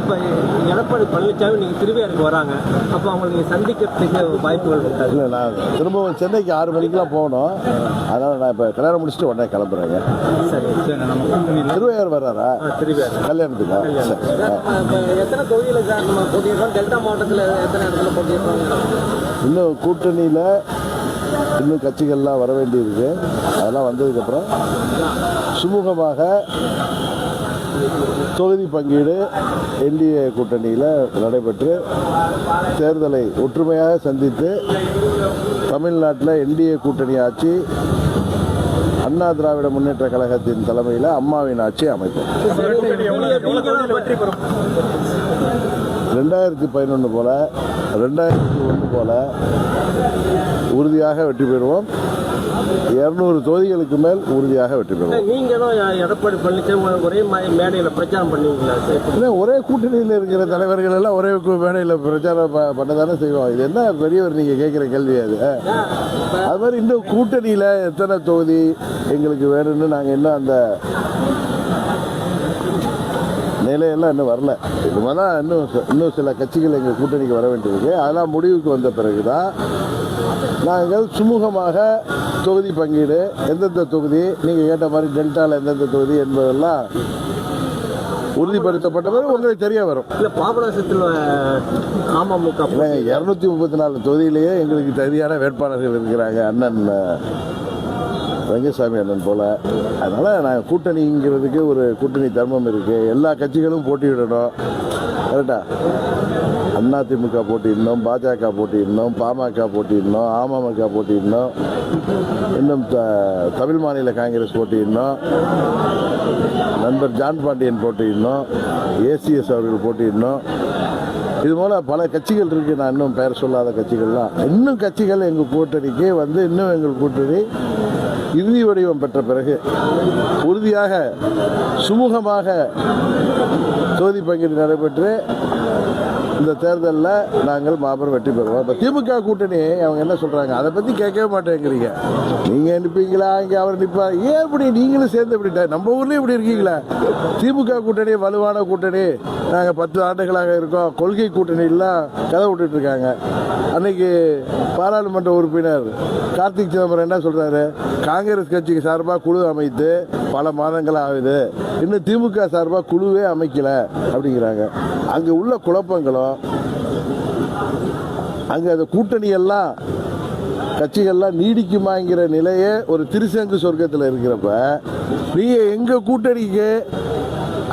இப்ப எடப்பாடி பழனிசாமி நீங்க திருவையாருக்கு வராங்க. அப்ப அவங்களை நீங்க சந்திக்கிறதுக்கு வாய்ப்புகள் இருக்காது. இல்லை நான் திரும்பவும் சென்னைக்கு ஆறு மணிக்கெலாம் போகணும். அதனால் நான் இப்போ கல்யாணம் முடிச்சுட்டு உடனே கிளம்புறேங்க. திருவையார் வர்றாரா? கல்யாணத்துக்கா? எத்தனை தொகுதியில சார் நம்ம போட்டியிருக்கோம் டெல்டா மாவட்டத்தில் எத்தனை இடத்துல போட்டியிருக்கோம் இன்னும் கூட்டணியில் இன்னும் கட்சிகள்லாம் வர வேண்டியிருக்கு. அதெல்லாம் வந்ததுக்கப்புறம் சுமூகமாக தொகுதி பங்கீடு என்டிஏ கூட்டணியில் நடைபெற்று தேர்தலை ஒற்றுமையாக சந்தித்து தமிழ்நாட்டில் என்டிஏ கூட்டணி ஆட்சி அண்ணா திராவிட முன்னேற்ற கழகத்தின் தலைமையில் அம்மாவின் ஆட்சி அமைப்போம் ரெண்டாயிரத்தி பதினொன்று போல ரெண்டாயிரத்தி ஒன்று போல உறுதியாக வெற்றி பெறுவோம். இரநூறு தொகுதிகளுக்கு மேல் உறுதியாக வெற்றி பெறுவோம். நீங்களும் எடப்பாடி பழனிசாமி ஒரே மேடையில பிரச்சாரம் பண்ணுவீங்களா ஒரே கூட்டணியில் இருக்கிற தலைவர்கள் எல்லாம் ஒரே மேடையில் பிரச்சாரம் பண்ண தானே செய்வோம் இது என்ன பெரியவர் நீங்கள் கேட்குற கேள்வி அது? அது மாதிரி இன்னும் கூட்டணியில் எத்தனை தொகுதி எங்களுக்கு வேணும்னு நாங்கள் இன்னும் அந்த நிலையெல்லாம் இன்னும் வரல. இது மாதிரி தான் இன்னும் இன்னும் சில கட்சிகள் எங்கள் கூட்டணிக்கு வர வேண்டியிருக்கு. அதெல்லாம் முடிவுக்கு வந்த பிறகு தான் நாங்கள் சுமூகமாக தொகுதி பங்கீடு எந்தெந்த தொகுதி நீங்கள் கேட்ட மாதிரி டெல்டாவில் எந்தெந்த தொகுதி என்பதெல்லாம் உறுதிப்படுத்தப்பட்ட பிறகு உங்களுக்கு தெரிய வரும். இல்ல பாபநாசத்தில் அமமுக இரநூத்தி முப்பத்தி நாலு தொகுதியிலேயே எங்களுக்கு தகுதியான வேட்பாளர்கள் இருக்கிறாங்க அண்ணன் ரங்கசாமி அண்ணன் போல. அதனால நாங்கள் கூட்டணிங்கிறதுக்கு ஒரு கூட்டணி தர்மம் இருக்கு. எல்லா கட்சிகளும் போட்டியிடணும். கரெக்டா? அதிமுக போட்டியிருந்தோம் பாஜக போட்டியிருந்தோம் பாமக போட்டியிருந்தோம் அமமுக போட்டியிருந்தோம் இன்னும் த- தமிழ் மாநில காங்கிரஸ் போட்டியிருந்தோம் நண்பர் ஜான் பாண்டியன் போட்டியிருந்தோம் ஏசிஎஸ் அவர்கள் போட்டியிருந்தோம் இது போல பல கட்சிகள் இருக்கு. நான் இன்னும் பெயர் சொல்லாத கட்சிகள்லாம். இன்னும் கட்சிகள் எங்கள் கூட்டணிக்கு வந்து இன்னும் எங்கள் கூட்டணி இறுதி வடிவம் பெற்ற பிறகு உறுதியாக சுமூகமாக தொகுதி பங்கீடு நடைபெற்று இந்த தேர்தலில் நாங்கள் மாபெரும் வெற்றி பெறுவோம். இப்போ திமுக கூட்டணி அவங்க என்ன சொல்கிறாங்க அதை பற்றி கேட்கவே மாட்டேங்கிறீங்க. நீங்கள் நிற்பீங்களா இங்கே அவர் நிற்பார் ஏன் இப்படி நீங்களும் சேர்ந்து இப்படி நம்ம ஊர்லேயும் இப்படி இருக்கீங்களா? திமுக கூட்டணி வலுவான கூட்டணி. நாங்கள் பத்து ஆண்டுகளாக இருக்கோம். கொள்கை கூட்டணியெல்லாம் கதை விட்டுட்டு இருக்காங்க. அன்னைக்கு பாராளுமன்ற உறுப்பினர் கார்த்திக் சிதம்பரம் என்ன சொல்கிறாரு காங்கிரஸ் கட்சிக்கு சார்பாக குழு அமைத்து பல மாதங்கள் ஆகுது. இன்னும் திமுக சார்பாக குழுவே அமைக்கல. அப்படிங்கிறாங்க. அங்கே உள்ள குழப்பங்களும் அங்கே அந்த கூட்டணியெல்லாம் கட்சிகள்லாம் நீடிக்குமாங்கிற நிலையே ஒரு திருசங்கு சொர்க்கத்தில் இருக்கிறப்ப நீங்கள் எங்கள் கூட்டணிக்கு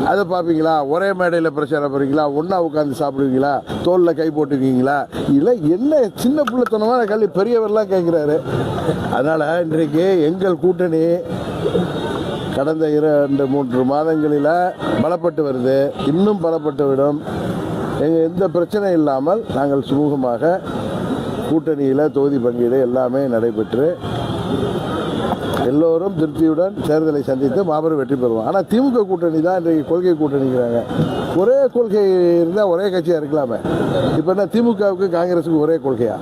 அதை பார்ப்பீங்களா? ஒரே மேடையில் பிரச்சாரம் பண்ணுறீங்களா ஒன்றா உட்காந்து சாப்பிடுவீங்களா? தோலில் கை போட்டுக்குவீங்களா? இல்லை என்ன சின்ன பிள்ளைத்தனமாக கல்வி பெரியவர்லாம் கேட்குறாரு. அதனால் இன்றைக்கு எங்கள் கூட்டணி கடந்த இரண்டு மூன்று மாதங்களில் பலப்பட்டு வருது. இன்னும் பலப்பட்டு விடும். எங்கள் எந்த பிரச்சனை இல்லாமல் நாங்கள் சுமூகமாக கூட்டணியில் தொகுதி பங்கீடு எல்லாமே நடைபெற்று எல்லோரும் திருப்தியுடன் தேர்தலை சந்தித்து மாபெரும் வெற்றி பெறுவோம். ஆனால் திமுக கூட்டணி தான் இன்றைக்கு கொள்கை கூட்டணிங்கிறாங்க. ஒரே கொள்கை இருந்தால் ஒரே கட்சியாக இருக்கலாமே. இப்போ என்ன திமுகவுக்கு காங்கிரஸுக்கு ஒரே கொள்கையா?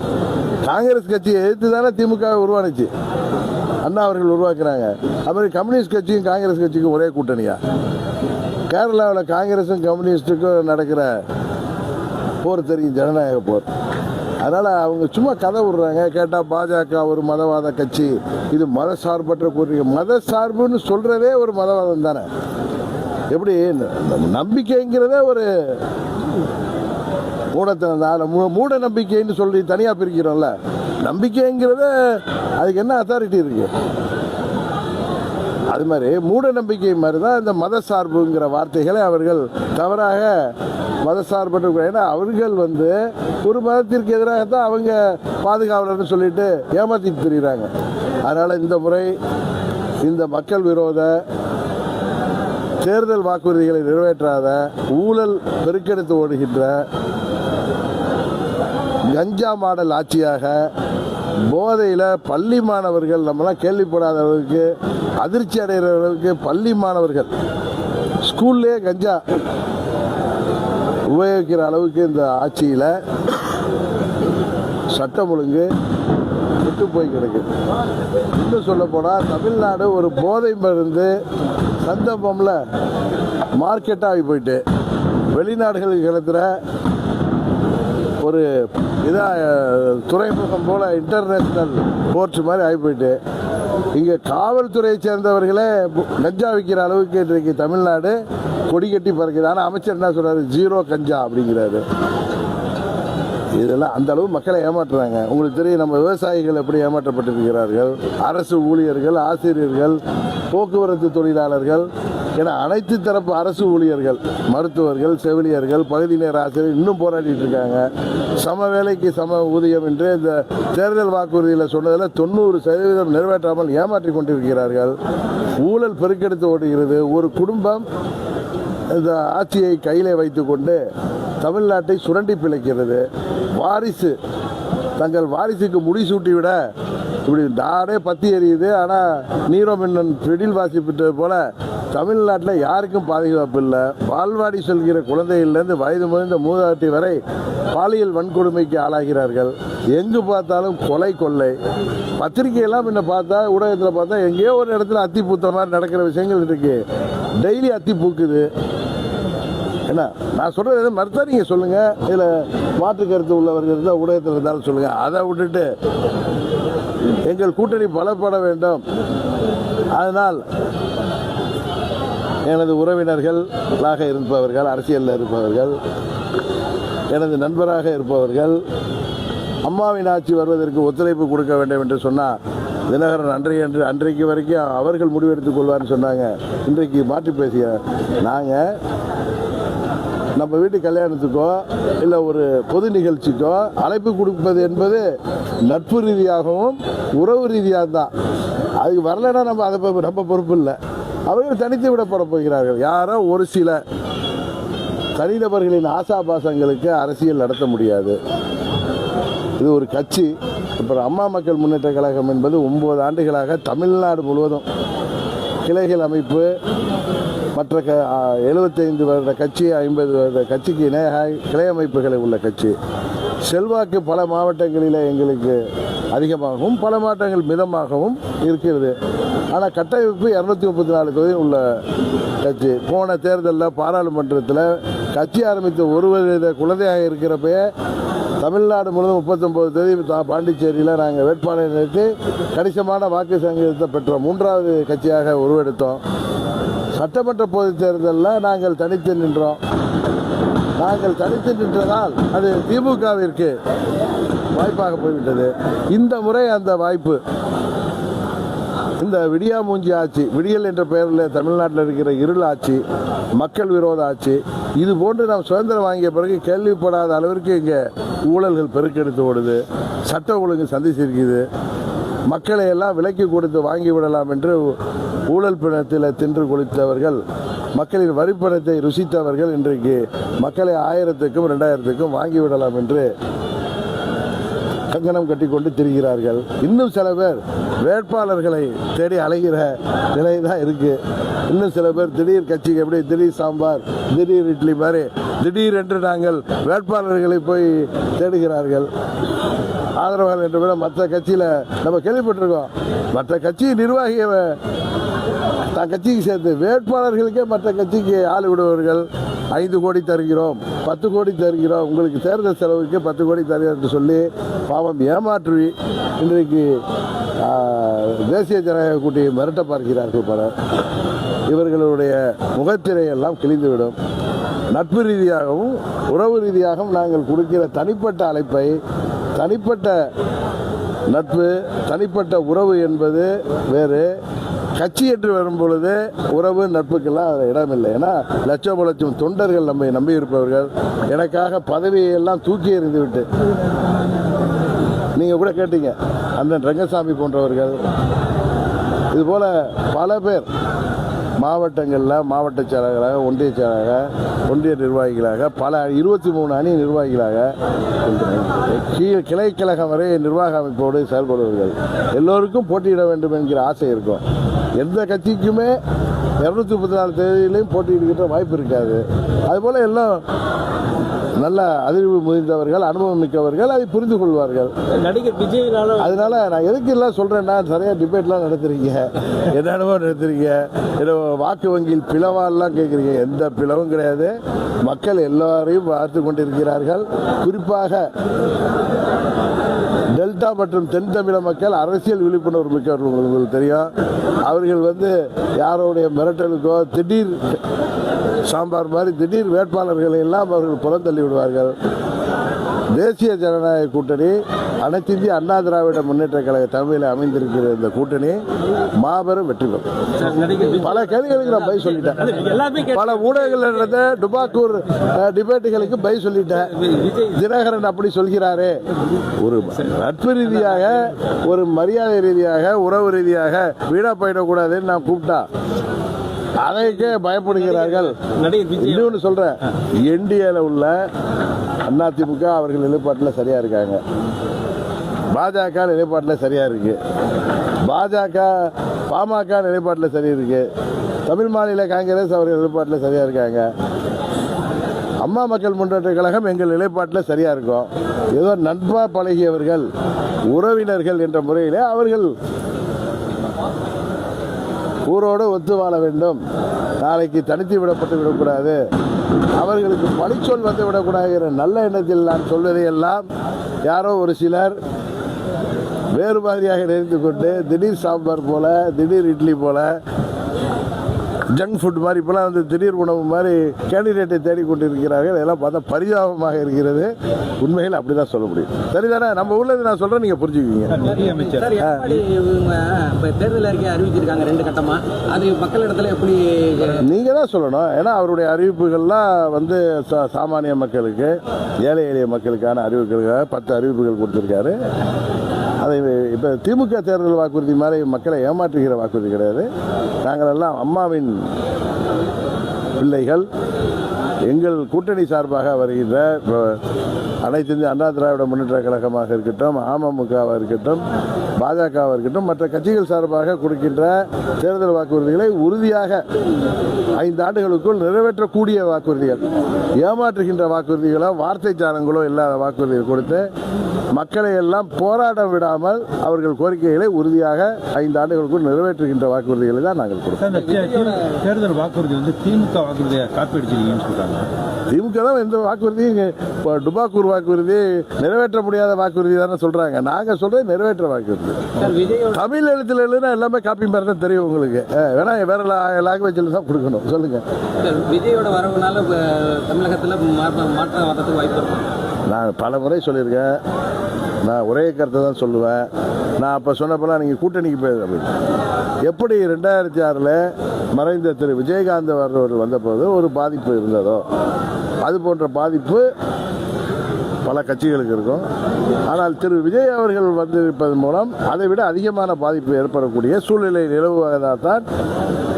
காங்கிரஸ் கட்சியை எதிர்த்து தானே திமுக உருவானுச்சு. அண்ணா அவர்கள் உருவாக்குறாங்க. அப்புறம் கம்யூனிஸ்ட் கட்சியும் காங்கிரஸ் கட்சிக்கும் ஒரே கூட்டணியா? கேரளாவில் காங்கிரஸும் கம்யூனிஸ்ட்டுக்கும் நடக்கிற போர் தெரியும் ஜனநாயக போர். அதனால் அவங்க சும்மா கதை விடுறாங்க கேட்டால் பாஜக ஒரு மதவாத கட்சி இது மத சார்பற்ற கூட்டணி மத சார்புன்னு சொல்கிறதே ஒரு மதவாதம் தானே. எப்படி? நம்பிக்கைங்கிறதே ஒரு மூடத்தனம் மூ மூட நம்பிக்கைன்னு சொல்லி தனியாக பிரிக்கிறோம்ல. நம்பிக்கைங்கிறத அதுக்கு என்ன அத்தாரிட்டி இருக்குது அது மாதிரி மூட நம்பிக்கை மாதிரி தான் இந்த மத சார்புங்கிற வார்த்தைகளை அவர்கள் தவறாக மத சார்பற்ற ஏன்னா அவர்கள் வந்து ஒரு மதத்திற்கு எதிராக தான் அவங்க பாதுகாவலர்னு சொல்லிட்டு ஏமாற்றிட்டு தெரிகிறாங்க அதனால் இந்த முறை இந்த மக்கள் விரோத தேர்தல் வாக்குறுதிகளை நிறைவேற்றாத ஊழல் பெருக்கெடுத்து ஓடுகின்ற கஞ்சா மாடல் ஆட்சியாக போதையில் பள்ளி மாணவர்கள் நம்மலாம் கேள்விப்படாத அளவுக்கு அதிர்ச்சி அடைகிற அளவுக்கு பள்ளி மாணவர்கள் ஸ்கூல்லே கஞ்சா உபயோகிக்கிற அளவுக்கு இந்த ஆட்சியில் சட்டம் ஒழுங்கு விட்டு போய் கிடக்குது இன்னும் சொல்ல போனால் தமிழ்நாடு ஒரு போதை மருந்து சந்தர்ப்பமில் மார்க்கெட்டாகி போயிட்டு. வெளிநாடுகளுக்கு கிடத்துற ஒரு இதாக துறைமுகம் போல் இன்டர்நேஷ்னல் போர்ட் மாதிரி ஆகிப்போயிட்டு இங்கே காவல்துறையை சேர்ந்தவர்களே கஞ்சா விற்கிற அளவுக்கு இன்றைக்கு தமிழ்நாடு கொடி கட்டி பறக்குது. ஆனால் அமைச்சர் என்ன சொல்கிறாரு ஜீரோ கஞ்சா அப்படிங்கிறாரு. இதெல்லாம் அந்த அளவு மக்களை ஏமாற்றுறாங்க. உங்களுக்கு தெரியும் நம்ம விவசாயிகள் எப்படி ஏமாற்றப்பட்டிருக்கிறார்கள்? அரசு ஊழியர்கள் ஆசிரியர்கள் போக்குவரத்து தொழிலாளர்கள் என அனைத்து தரப்பு அரசு ஊழியர்கள் மருத்துவர்கள் செவிலியர்கள் பகுதி நேர ஆசிரியர் இன்னும் போராடிட்டு இருக்காங்க. சம வேலைக்கு சம ஊதியம் என்று இந்த தேர்தல் வாக்குறுதியில் சொன்னதில் தொண்ணூறு சதவீதம் நிறைவேற்றாமல் ஏமாற்றிக் கொண்டிருக்கிறார்கள். ஊழல் பெருக்கெடுத்து ஓடுகிறது. ஒரு குடும்பம் இந்த ஆட்சியை கையிலே வைத்துக்கொண்டு தமிழ்நாட்டை சுரண்டி பிழைக்கிறது. வாரிசு. தங்கள் வாரிசுக்கு முடிசூட்டி விட இப்படி நாடே பத்தி எரியுது. ஆனால் நீரோமின்னன் மின்னன் வாசிப்பிட்டது போல தமிழ்நாட்டில் யாருக்கும் பாதுகாப்பு இல்லை. பால்வாடி செல்கிற குழந்தைகள்லேருந்து வயது முதிர்ந்த மூதாட்டி வரை பாலியல் வன்கொடுமைக்கு ஆளாகிறார்கள். எங்கு பார்த்தாலும் கொலை கொள்ளை. பத்திரிகையெல்லாம் முன்ன பார்த்தா ஊடகத்தில் பார்த்தா எங்கேயோ ஒரு இடத்துல அத்தி பூத்த மாதிரி நடக்கிற விஷயங்கள் இருக்குது டெய்லி அத்தி பூக்குது என்ன? நான் சொல்கிறது எதுவும் மறுத்தா நீங்கள் சொல்லுங்கள் இதில் மாற்று கருத்து உள்ளவர்கள் இருந்தால் ஊடகத்தில் இருந்தாலும் சொல்லுங்கள் அதை விட்டுட்டு எங்கள் கூட்டணி பலப்பட வேண்டும். அதனால் எனது உறவினர்களாக இருப்பவர்கள் அரசியலில் இருப்பவர்கள் எனது நண்பராக இருப்பவர்கள் அம்மாவின் ஆட்சி வருவதற்கு ஒத்துழைப்பு கொடுக்க வேண்டும் என்று சொன்னால் தினகரன் அன்றைய என்று அன்றைக்கு வரைக்கும் அவர்கள் முடிவெடுத்துக் கொள்வார்னு சொன்னாங்க. இன்றைக்கு மாற்றி பேசிய நாங்கள் நம்ம வீட்டு கல்யாணத்துக்கோ இல்லை ஒரு பொது நிகழ்ச்சிக்கோ அழைப்பு கொடுப்பது என்பது நட்பு ரீதியாகவும் உறவு ரீதியாக தான் அதுக்கு வரலைன்னா நம்ம அதை ப- நம்ம பொறுப்பு இல்லை. அவர்கள் தனித்து விடப்பட போகிறார்கள். யாரோ ஒரு சில தனிநபர்களின் ஆசாபாசங்களுக்கு அரசியல் நடத்த முடியாது. இது ஒரு கட்சி. அப்புறம் அம்மா மக்கள் முன்னேற்ற கழகம் என்பது ஒன்பது ஆண்டுகளாக தமிழ்நாடு முழுவதும் கிளைகள் அமைப்பு மற்ற க எழுபத்தைந்து வருட கட்சி ஐம்பது வருட கட்சிக்கு இணையாக கிளை அமைப்புகளை உள்ள கட்சி. செல்வாக்கு பல மாவட்டங்களில் எங்களுக்கு அதிகமாகவும் பல மாவட்டங்கள் மிதமாகவும் இருக்கிறது. ஆனால் கட்டமைப்பு இரநூத்தி முப்பத்தி நாலு தொகுதி உள்ள கட்சி. போன தேர்தலில் பாராளுமன்றத்தில் கட்சி ஆரம்பித்த ஒரு வருட குழந்தையாக இருக்கிறப்பயே தமிழ்நாடு முழுவதும் முப்பத்தொம்பது தேதி பாண்டிச்சேரியில் நாங்கள் வேட்பாளர் நிறுத்தி கணிசமான வாக்கு சங்கீதத்தை பெற்றோம். மூன்றாவது கட்சியாக உருவெடுத்தோம். சட்டமன்ற பொதுத் தேர்தலில் நாங்கள் தனித்து நின்றோம். நாங்கள் தனித்து நின்றதால் அது திமுகவிற்கு வாய்ப்பாக போய்விட்டது. இந்த முறை அந்த வாய்ப்பு. இந்த விடியா மூஞ்சி ஆட்சி விடியல் என்ற பெயரில் தமிழ்நாட்டில் இருக்கிற இருள் ஆட்சி மக்கள் விரோத ஆட்சி இது போன்று நாம் சுதந்திரம் வாங்கிய பிறகு கேள்விப்படாத அளவிற்கு இங்கே ஊழல்கள் பெருக்கெடுத்து ஓடுது. சட்ட ஒழுங்கு சந்திச்சிருக்குது மக்களை எல்லாம் விலைக்கு கொடுத்து வாங்கி விடலாம் என்று ஊழல் பிணத்தில் தின்று கொளித்தவர்கள் மக்களின் வரிப்பணத்தை ருசித்தவர்கள் இன்றைக்கு மக்களை ஆயிரத்துக்கும் ரெண்டாயிரத்துக்கும் வாங்கி விடலாம் என்று கங்கணம் கட்டிக்கொண்டு திரிகிறார்கள். இன்னும் சில பேர் வேட்பாளர்களை தேடி அலைகிற நிலை தான் இருக்குது இன்னும் சில பேர் திடீர் கட்சிக்கு எப்படி திடீர் சாம்பார் திடீர் இட்லி மாதிரி திடீர் என்று நாங்கள் வேட்பாளர்களை போய் தேடுகிறார்கள். ஆதரவாளர் என்று விட மற்ற கட்சியில் நம்ம கேள்விப்பட்டிருக்கோம். மற்ற கட்சி நிர்வாகியை தான் கட்சிக்கு சேர்ந்து வேட்பாளர்களுக்கே மற்ற கட்சிக்கு ஆள் விடுவர்கள் ஐந்து கோடி தருகிறோம் பத்து கோடி தருகிறோம். உங்களுக்கு தேர்தல் செலவுக்கு பத்து கோடி தருகிறோம் என்று சொல்லி பாவம் ஏமாற்றி இன்றைக்கு தேசிய ஜனநாயக கூட்டியை மிரட்ட பார்க்கிறார்கள் பலர். இவர்களுடைய முகத்திரையெல்லாம் கிழிந்துவிடும். நட்பு ரீதியாகவும் உறவு ரீதியாகவும் நாங்கள் கொடுக்கிற தனிப்பட்ட அழைப்பை தனிப்பட்ட நட்பு தனிப்பட்ட உறவு என்பது வேறு. கட்சி என்று வரும் பொழுது உறவு நட்புக்கெல்லாம் அதில் இடமில்லை. ஏன்னா லட்சம் லட்சம் தொண்டர்கள் நம்மை நம்பி இருப்பவர்கள் எனக்காக பதவியை எல்லாம் தூக்கி எறிந்து விட்டு நீங்கள் கூட கேட்டீங்க அண்ணன் ரங்கசாமி போன்றவர்கள். இதுபோல் பல பேர் மாவட்டங்களில் மாவட்ட செயலாளராக ஒன்றிய செயலாளராக ஒன்றிய நிர்வாகிகளாக பல இருபத்தி மூணு அணி நிர்வாகிகளாக கீழ் கிளைக்கழகம் வரை நிர்வாக அமைப்போடு செயல்படுவார்கள் எல்லோருக்கும் போட்டியிட வேண்டும் என்கிற ஆசை இருக்கும். எந்த கட்சிக்குமே இரநூத்தி முப்பத்தி நாலு தேதியிலையும் போட்டியிடுகின்ற வாய்ப்பு இருக்காது. அதுபோல் எல்லாம் நல்ல அதிர்வு முதிர்ந்தவர்கள் அனுபவம் மிக்கவர்கள் அதை புரிந்து கொள்வார்கள். நடிகர் விஜய்னால அதனால நான் எதுக்கு எல்லாம் சொல்றேன்னா சரியா டிபேட்லாம் நடத்துறீங்க. என்ன அனுபவம் நடத்துறீங்க? ஏதோ வாக்கு வங்கியில் பிளவாலாம் கேட்குறீங்க எந்த பிளவும் கிடையாது. மக்கள் எல்லாரையும் பார்த்து கொண்டிருக்கிறார்கள். குறிப்பாக டெல்டா மற்றும் தென் தமிழக மக்கள் அரசியல் விழிப்புணர்வு மிக்கவர்கள் உங்களுக்கு தெரியும். அவர்கள் வந்து யாரோடைய மிரட்டலுக்கோ திடீர் சாம்பார் மாதிரி திடீர் வேட்பாளர்களை எல்லாம் அவர்கள் புறந்தள்ளி விடுவார்கள் தேசிய ஜனநாயக கூட்டணி அனைத்து இந்திய அண்ணா திராவிட முன்னேற்ற கழக தலைமையில் அமைந்திருக்கிற இந்த கூட்டணி மாபெரும் வெற்றி பெறும். பல கேள்விகளுக்கு நான் பதில் சொல்லிட்டேன். பல ஊடகங்கள் நடந்த டுபாக்கூர் டிபேட்டுகளுக்கு பதில் சொல்லிட்டேன். தினகரன் அப்படி சொல்கிறாரே. ஒரு நட்பு ரீதியாக ஒரு மரியாதை ரீதியாக உறவு ரீதியாக வீணா போயிடக்கூடாதுன்னு நான் கூப்பிட்டா. அதைக்கே பயப்படுகிறார்கள். இன்னொன்று சொல்றேன். என்டிஏல உள்ள அதிமுக அவர்கள் நிலைப்பாட்டில் சரியா இருக்காங்க. பாஜக நிலைப்பாட்டில் சரியா இருக்கு. பாஜக பாமக நிலைப்பாட்டில் சரி இருக்கு. தமிழ் மாநில காங்கிரஸ் அவர்கள் நிலைப்பாட்டில் சரியா இருக்காங்க. அம்மா மக்கள் முன்னேற்ற கழகம் எங்கள் நிலைப்பாட்டில் சரியா இருக்கும். ஏதோ நண்பா பழகியவர்கள் உறவினர்கள் என்ற முறையிலே அவர்கள் ஊரோடு ஒத்து வாழ வேண்டும். நாளைக்கு தனித்து விடப்பட்டு விடக்கூடாது. அவர்களுக்கு பழிச்சொல் வந்து விடக்கூடாது நல்ல எண்ணத்தில் நான் சொல்வதையெல்லாம் யாரோ ஒரு சிலர் வேறு மாதிரியாக நினைத்து கொண்டு திடீர் சாம்பார் போல திடீர் இட்லி போல ஜங்க் ஃபுட் மாதிரி இப்போலாம் வந்து திடீர் உணவு மாதிரி கேண்டிடேட்டை தேடிக்கொண்டிருக்கிறார்கள் இதெல்லாம் பார்த்தா பரிதாபமாக இருக்கிறது. உண்மையில் அப்படி தான் சொல்ல முடியும். சரிதானே? நம்ம உள்ளது நான் சொல்கிறேன் நீங்கள் புரிஞ்சுக்குவீங்க. தேர்தல் அறிக்கை அறிவிச்சிருக்காங்க ரெண்டு கட்டமா? அது மக்கள் இடத்துல எப்படி நீங்கள் தான் சொல்லணும். ஏன்னா அவருடைய அறிவிப்புகள்லாம் வந்து சா- சாமானிய மக்களுக்கு ஏழை எளிய மக்களுக்கான அறிவிப்புகளுக்காக பத்து அறிவிப்புகள் கொடுத்துருக்காரு. அதை இப்போ திமுக தேர்தல் வாக்குறுதி மாதிரி மக்களை ஏமாற்றுகிற வாக்குறுதி கிடையாது. நாங்கள் எல்லாம் அம்மாவின் பிள்ளைகள் எங்கள் கூட்டணி சார்பாக வருகின்ற இப்போ அனைத்து இந்திய அண்ணா திராவிட முன்னேற்ற கழகமாக இருக்கட்டும் அமமுகவாக இருக்கட்டும் பாஜகவாக இருக்கட்டும் மற்ற கட்சிகள் சார்பாக கொடுக்கின்ற தேர்தல் வாக்குறுதிகளை உறுதியாக ஐந்து ஆண்டுகளுக்குள் நிறைவேற்றக்கூடிய வாக்குறுதிகள். ஏமாற்றுகின்ற வாக்குறுதிகளோ வார்த்தை சாரங்களோ இல்லாத வாக்குறுதிகள் கொடுத்து மக்களை எல்லாம் போராட விடாமல் அவர்கள் கோரிக்கைகளை உறுதியாக ஐந்து ஆண்டுகளுக்குள் நிறைவேற்றுகின்ற வாக்குறுதிகளை தான் நாங்கள் தே- தேர்தல் வாக்குறுதி வந்து திமுக வாக்குறுதியை காப்பி அடிச்சிருக்கீங்கன்னு சொல்றாங்க. திமுக தான் எந்த வாக்குறுதியும் இப்போ டுபாக்கூர் வாக்குறுதி நிறைவேற்ற முடியாத வாக்குறுதி தானே சொல்றாங்க. நாங்க சொல்றது நிறைவேற்ற வாக்குறுதி. தமிழ் எழுத்துல எழுதுனா எல்லாமே காப்பி மாதிரி தான் தெரியும் உங்களுக்கு. வேணா வேற லாங்குவேஜில் தான் கொடுக்கணும். சொல்லுங்க. சார், விஜயோட வரவுனால தமிழகத்துல மாற்ற மாற்றம் வர்றதுக்கு வாய்ப்பு இருக்கும் நான் பல முறை சொல்லியிருக்கேன். நான் ஒரே கருத்தை தான் சொல்லுவேன். நான் அப்போ சொன்னப்பெல்லாம் நீங்கள் கூட்டணிக்கு போய் அப்படின்னு எப்படி ரெண்டாயிரத்தி ஆறில் மறைந்த திரு விஜயகாந்த் அவர்கள் வந்தபோது ஒரு பாதிப்பு இருந்ததோ அது போன்ற பாதிப்பு பல கட்சிகளுக்கு இருக்கும். ஆனால் திரு விஜய் அவர்கள் வந்திருப்பதன் மூலம் அதை விட அதிகமான பாதிப்பு ஏற்படக்கூடிய சூழ்நிலை நிலவுவதாக தான்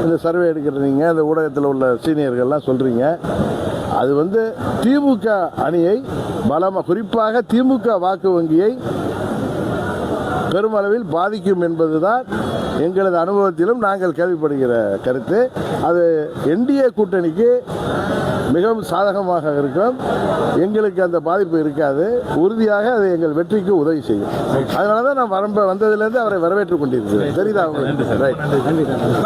இந்த சர்வே எடுக்கிறீங்க இந்த ஊடகத்தில் உள்ள சீனியர்கள்லாம் சொல்கிறீங்க அது வந்து திமுக அணியை பலமாக குறிப்பாக திமுக வாக்கு வங்கியை பெருமளவில் பாதிக்கும் என்பதுதான் எங்களது அனுபவத்திலும் நாங்கள் கேள்விப்படுகிற கருத்து. அது என்டிஏ கூட்டணிக்கு மிகவும் சாதகமாக இருக்கும். எங்களுக்கு அந்த பாதிப்பு இருக்காது. உறுதியாக அது எங்கள் வெற்றிக்கு உதவி செய்யும். அதனால தான் நான் வரம்ப வந்ததிலிருந்து அவரை வரவேற்றுக் கொண்டிருக்கிறேன். தெரியுதா உங்களுக்கு?